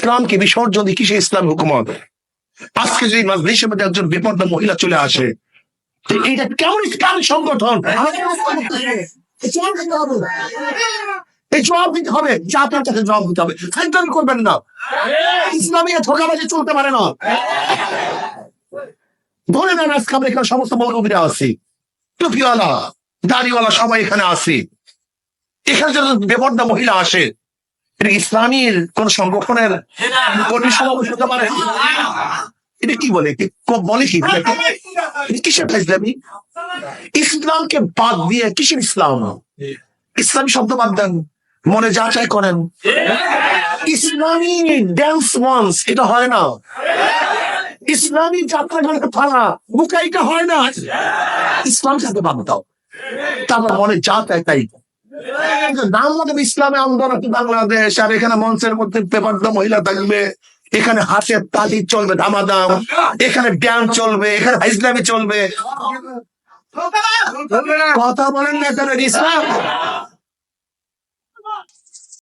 ইসলামকে বিসর্জন দিয়ে কিসে ইসলাম হুকুমত? আজকে যদি মাজলিসের মধ্যে একজন বেপর্দা মহিলা চলে আসে এইটা কেমন ইসলাম সংগঠন? করবেন না। ইসলামী চলতে পারে না। ধরে এখানে সমস্ত আছি। দাড়িওয়ালা সবাই এখানে আছি। এখানে যদি বেপর্দা মহিলা আসে ইসলামীর কোন সংগঠনের কর্মী সমাবেশ হতে পারে? এটা কি বলে? বলে কি? কিসের ইসলামী? ইসলামকে বাদ দিয়ে কিসের ইসলাম? ইসলামী শব্দ বাদ দেন। মনে যা চাই করেন। ইসলামী ড্যান্স ওয়ান্স এটা হয় না। ইসলামী যাত্রা গানে ফালা বুকাইটা হয় না। ইসলাম সাথে বাদ দাও। তারপর মনে যা চাই তাই। নাম লাগাবে ইসলামে আন্দোলন বাংলাদেশ আর এখানে মঞ্চের মধ্যে পেপার মহিলা থাকবে। এখানে হাতের তালি চলবে দামাদাম এখানে ড্যান্স চলবে এখানে ইসলামে চলবে। কথা বলেন না কেন ইসলাম